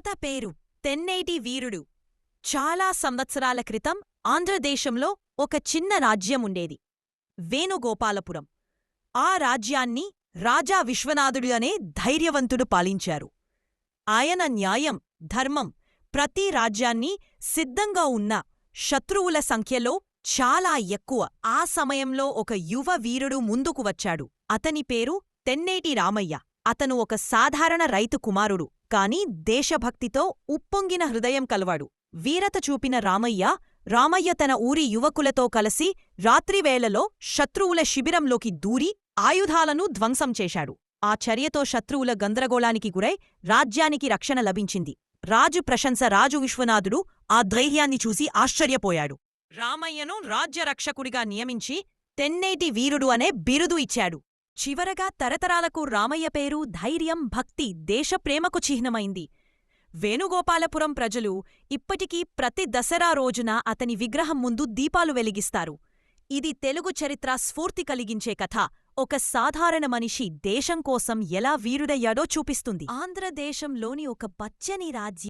తాత పేరు తెన్నేటి వీరుడు. చాలా సంవత్సరాల క్రితం ఆంధ్రదేశంలో ఒక చిన్న రాజ్యముండేది. వేణుగోపాలపురం. ఆ రాజ్యాన్ని రాజా విశ్వనాథుడు అనే ధైర్యవంతుడు పాలించారు. ఆయన న్యాయం ధర్మం ప్రతి రాజ్యాన్ని సిద్ధంగా ఉన్న శత్రువుల సంఖ్యలో చాలా ఎక్కువ. ఆ సమయంలో ఒక యువ వీరుడు ముందుకు వచ్చాడు. అతని పేరు తెన్నేటి రామయ్య. అతను ఒక సాధారణ రైతు కుమారుడు కాని దేశభక్తితో ఉప్పొంగిన హృదయం కలవాడు. వీరత చూపిన రామయ్య రామయ్య తన ఊరి యువకులతో కలిసి రాత్రివేళలో శత్రువుల శిబిరంలోకి దూరి ఆయుధాలను ధ్వంసం చేశాడు. ఆ చర్యతో శత్రువుల గందరగోళానికి గురై రాజ్యానికి రక్షణ లభించింది. రాజు ప్రశంస రాజు విశ్వనాథుడు ఆ ధైర్యాన్ని చూసి ఆశ్చర్యపోయాడు. రామయ్యను రాజ్యరక్షకుడిగా నియమించి తెన్నేటి వీరుడు అనే బిరుదు ఇచ్చాడు. చివరగా తరతరాలకు రామయ్య పేరు ధైర్యం భక్తి దేశప్రేమకు చిహ్నమైంది. వేణుగోపాలపురం ప్రజలు ఇప్పటికీ ప్రతి దసరా రోజున అతని విగ్రహం ముందు దీపాలు వెలిగిస్తారు. ఇది తెలుగు చరిత్ర స్ఫూర్తి కలిగించే కథ. ఒక సాధారణ మనిషి దేశం కోసం ఎలా వీరుడయ్యాడో చూపిస్తుంది. ఆంధ్రదేశంలోని ఒక పచ్చని రాజ్యం